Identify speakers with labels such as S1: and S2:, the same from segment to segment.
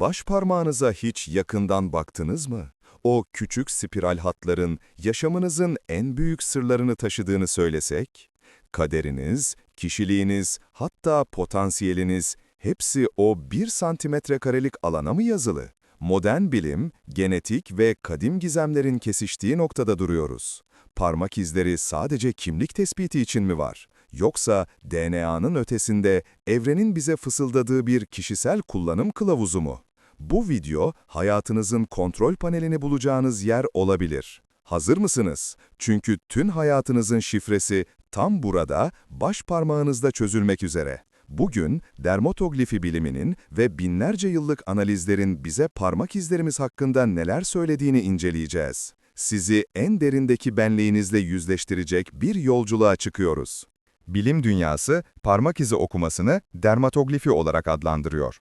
S1: Baş parmağınıza hiç yakından baktınız mı? O küçük spiral hatların yaşamınızın en büyük sırlarını taşıdığını söylesek? Kaderiniz, kişiliğiniz, hatta potansiyeliniz hepsi o bir santimetre karelik alana mı yazılı? Modern bilim, genetik ve kadim gizemlerin kesiştiği noktada duruyoruz. Parmak izleri sadece kimlik tespiti için mi var? Yoksa DNA'nın ötesinde evrenin bize fısıldadığı bir kişisel kullanım kılavuzu mu? Bu video hayatınızın kontrol panelini bulacağınız yer olabilir. Hazır mısınız? Çünkü tüm hayatınızın şifresi tam burada, baş parmağınızda çözülmek üzere. Bugün dermatoglifi biliminin ve binlerce yıllık analizlerin bize parmak izlerimiz hakkında neler söylediğini inceleyeceğiz. Sizi en derindeki benliğinizle yüzleştirecek bir yolculuğa çıkıyoruz. Bilim dünyası parmak izi okumasını dermatoglifi olarak adlandırıyor.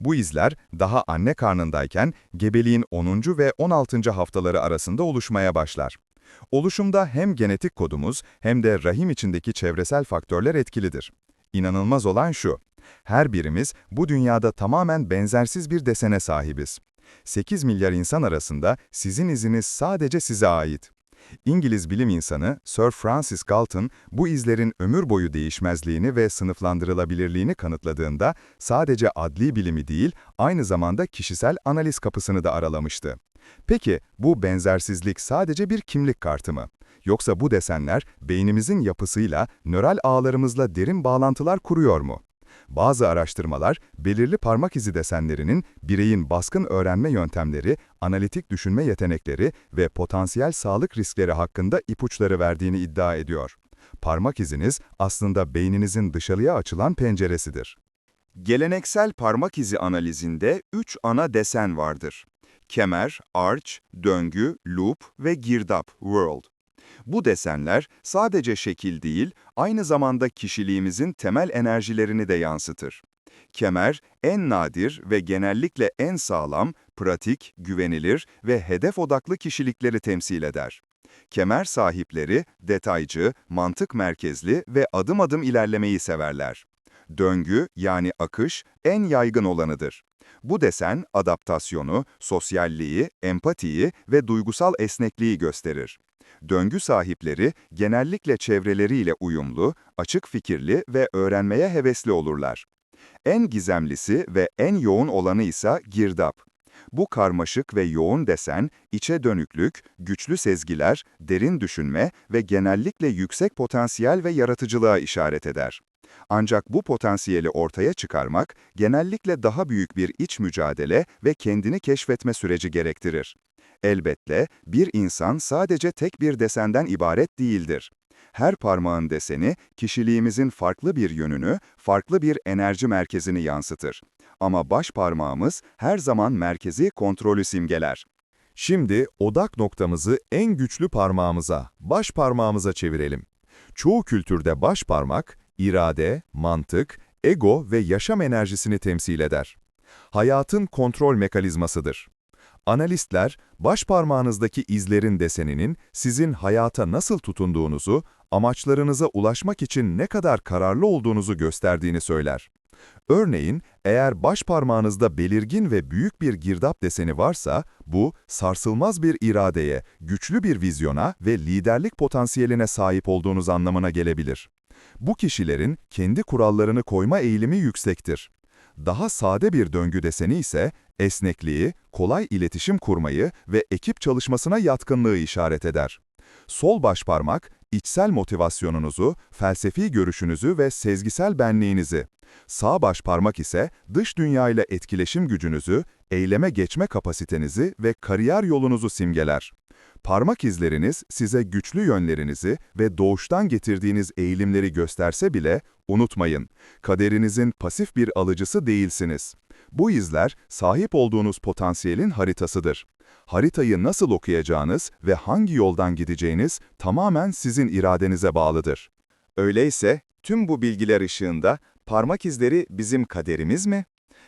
S1: Bu izler daha anne karnındayken gebeliğin 10. ve 16. haftaları arasında oluşmaya başlar. Oluşumda hem genetik kodumuz hem de rahim içindeki çevresel faktörler etkilidir. İnanılmaz olan şu, her birimiz bu dünyada tamamen benzersiz bir desene sahibiz. 8 milyar insan arasında sizin iziniz sadece size ait. İngiliz bilim insanı Sir Francis Galton bu izlerin ömür boyu değişmezliğini ve sınıflandırılabilirliğini kanıtladığında sadece adli bilimi değil, aynı zamanda kişisel analiz kapısını da aralamıştı. Peki bu benzersizlik sadece bir kimlik kartı mı? Yoksa bu desenler beynimizin yapısıyla, nöral ağlarımızla derin bağlantılar kuruyor mu? Bazı araştırmalar, belirli parmak izi desenlerinin bireyin baskın öğrenme yöntemleri, analitik düşünme yetenekleri ve potansiyel sağlık riskleri hakkında ipuçları verdiğini iddia ediyor. Parmak iziniz aslında beyninizin dışarıya açılan penceresidir. Geleneksel parmak izi analizinde üç ana desen vardır. Kemer, arch, döngü, loop ve girdap, world. Bu desenler sadece şekil değil, aynı zamanda kişiliğimizin temel enerjilerini de yansıtır. Kemer, en nadir ve genellikle en sağlam, pratik, güvenilir ve hedef odaklı kişilikleri temsil eder. Kemer sahipleri, detaycı, mantık merkezli ve adım adım ilerlemeyi severler. Döngü yani akış en yaygın olanıdır. Bu desen adaptasyonu, sosyalliği, empatiyi ve duygusal esnekliği gösterir. Döngü sahipleri genellikle çevreleriyle uyumlu, açık fikirli ve öğrenmeye hevesli olurlar. En gizemlisi ve en yoğun olanı ise girdap. Bu karmaşık ve yoğun desen, içe dönüklük, güçlü sezgiler, derin düşünme ve genellikle yüksek potansiyel ve yaratıcılığa işaret eder. Ancak bu potansiyeli ortaya çıkarmak, genellikle daha büyük bir iç mücadele ve kendini keşfetme süreci gerektirir. Elbette, bir insan sadece tek bir desenden ibaret değildir. Her parmağın deseni, kişiliğimizin farklı bir yönünü, farklı bir enerji merkezini yansıtır. Ama baş parmağımız her zaman merkezi kontrolü simgeler. Şimdi odak noktamızı en güçlü parmağımıza, baş parmağımıza çevirelim. Çoğu kültürde baş parmak, irade, mantık, ego ve yaşam enerjisini temsil eder. Hayatın kontrol mekanizmasıdır. Analistler, baş parmağınızdaki izlerin deseninin sizin hayata nasıl tutunduğunuzu, amaçlarınıza ulaşmak için ne kadar kararlı olduğunuzu gösterdiğini söyler. Örneğin, eğer baş parmağınızda belirgin ve büyük bir girdap deseni varsa, bu, sarsılmaz bir iradeye, güçlü bir vizyona ve liderlik potansiyeline sahip olduğunuz anlamına gelebilir. Bu kişilerin kendi kurallarını koyma eğilimi yüksektir. Daha sade bir döngü deseni ise esnekliği, kolay iletişim kurmayı ve ekip çalışmasına yatkınlığı işaret eder. Sol baş parmak, içsel motivasyonunuzu, felsefi görüşünüzü ve sezgisel benliğinizi, sağ baş parmak ise dış dünyayla etkileşim gücünüzü, eyleme geçme kapasitenizi ve kariyer yolunuzu simgeler. Parmak izleriniz size güçlü yönlerinizi ve doğuştan getirdiğiniz eğilimleri gösterse bile, unutmayın, kaderinizin pasif bir alıcısı değilsiniz. Bu izler, sahip olduğunuz potansiyelin haritasıdır. Haritayı nasıl okuyacağınız ve hangi yoldan gideceğiniz tamamen sizin iradenize bağlıdır. Öyleyse, tüm bu bilgiler ışığında parmak izleri bizim kaderimiz mi?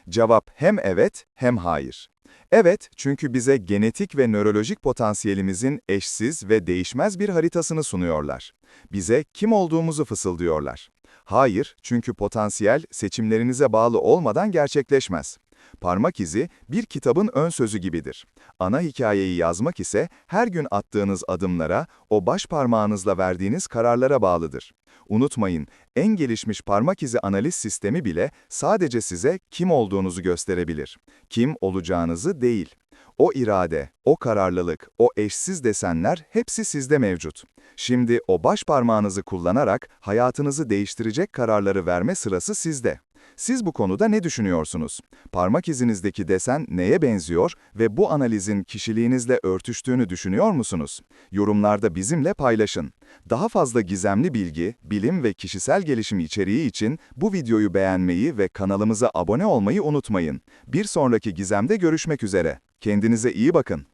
S1: Cevap hem evet hem hayır. Evet, çünkü bize genetik ve nörolojik potansiyelimizin eşsiz ve değişmez bir haritasını sunuyorlar. Bize kim olduğumuzu fısıldıyorlar. Hayır, çünkü potansiyel seçimlerinize bağlı olmadan gerçekleşmez. Parmak izi bir kitabın ön sözü gibidir. Ana hikayeyi yazmak ise her gün attığınız adımlara, o baş parmağınızla verdiğiniz kararlara bağlıdır. Unutmayın, en gelişmiş parmak izi analiz sistemi bile sadece size kim olduğunuzu gösterebilir. Kim olacağınızı değil. O irade, o kararlılık, o eşsiz desenler hepsi sizde mevcut. Şimdi o baş parmağınızı kullanarak hayatınızı değiştirecek kararları verme sırası sizde. Siz bu konuda ne düşünüyorsunuz? Parmak izinizdeki desen neye benziyor ve bu analizin kişiliğinizle örtüştüğünü düşünüyor musunuz? Yorumlarda bizimle paylaşın. Daha fazla gizemli bilgi, bilim ve kişisel gelişim içeriği için bu videoyu beğenmeyi ve kanalımıza abone olmayı unutmayın. Bir sonraki gizemde görüşmek üzere. Kendinize iyi bakın.